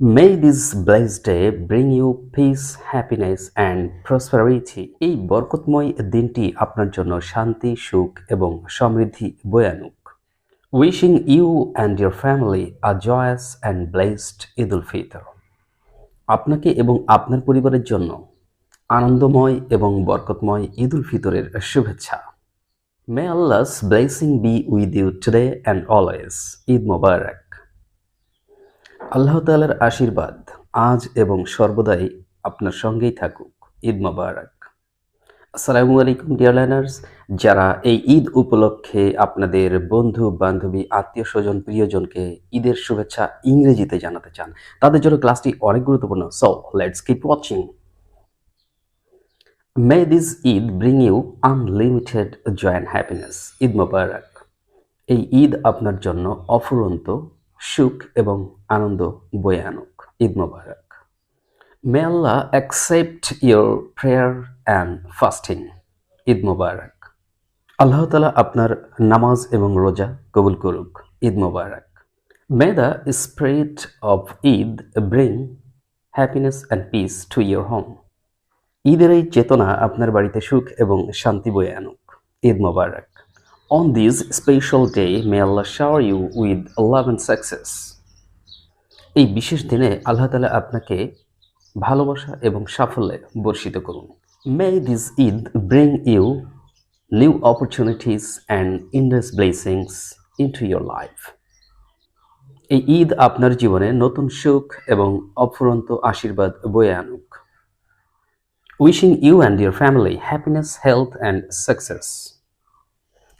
May this blessed day bring you peace, happiness and prosperity. এই বরকতময় দিনটি আপনার জন্য শান্তি, সুখ এবং সমৃদ্ধি বয়ে আনুক। Wishing you and your family a joyous and blessed Eid al-Fitr. আপনাকে এবং আপনার পরিবারের জন্য আনন্দময় এবং বরকতময় ঈদ উল ফিতরের শুভেচ্ছা may Allah's blessing be with you today and always Eid Mubarak Allah তাআলার আশীর্বাদ আজ এবং সর্বদাই আপনার সঙ্গেই থাকুক। ঈদ মোবারক। আসসালামু আলাইকুম ডিয়ার লার্নার্স যারা এই ঈদ উপলক্ষে আপনাদের বন্ধু বান্ধবী আত্মীয় স্বজন প্রিয়জনকে ঈদের শুভেচ্ছা ইংরেজিতে জানাতে চান, তাদের জন্য ক্লাসটি অনেক গুরুত্বপূর্ণ। So let's keep watching may this Eid bring you unlimited joy and happiness Eid মোবারক। এই ঈদ আপনার জন্য অফুরন্ত সুখ এবং আনন্দ বয়ে আনুক। Eid Mubarak. May Allah accept your prayer and fasting Eid Mubarak. Allah তালা আপনার নামাজ এবং রোজা কবুল করুক। Eid Mubarak. May the spirit of Eid bring happiness and peace to your home ঈদের এই চেতনা আপনার বাড়িতে সুখ এবং শান্তি বয়ে আনুক। ঈদ মোবারক। On this special day may Allah shower you with love and success এই বিশেষ দিনে আল্লাহ তালা আপনাকে ভালোবাসা এবং সাফল্যে বর্ষিত করুন। May this Eid bring you new opportunities and endless blessings into your life এই ঈদ আপনার জীবনে নতুন সুখ এবং অফুরন্ত আশীর্বাদ বয়ে আনুক। Wishing you and your family happiness health and success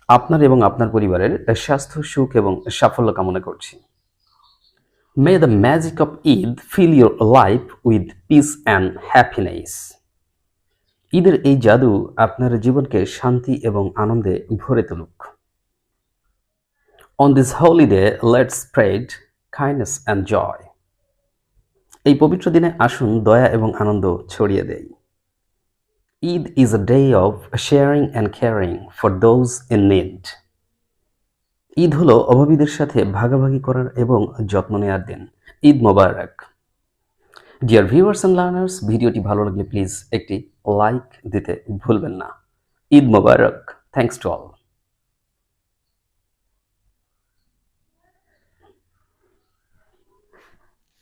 আপনার এবং আপনার পরিবারের স্বাস্থ্য সুখ এবং সাফল্য কামনা করছি। May the magic of Eid fill your life with peace and happiness ঈদের এই জাদু আপনার জীবনকে শান্তি এবং আনন্দে ভরে তুলুক। On this holiday let spread kindness and joy এই পবিত্র দিনে আসুন দয়া এবং আনন্দ ছড়িয়ে দেয় Eid is a day of sharing and caring for those in need. Eid হলো অভাবীদের সাথে ভাগাভাগি করার এবং যত্ন নেওয়ার দিন। Eid Mubarak. Dear viewers and learners ভিডিওটি ভালো লাগলে প্লিজ একটি লাইক দিতে ভুলবেন না। Eid Mubarak. Thanks to all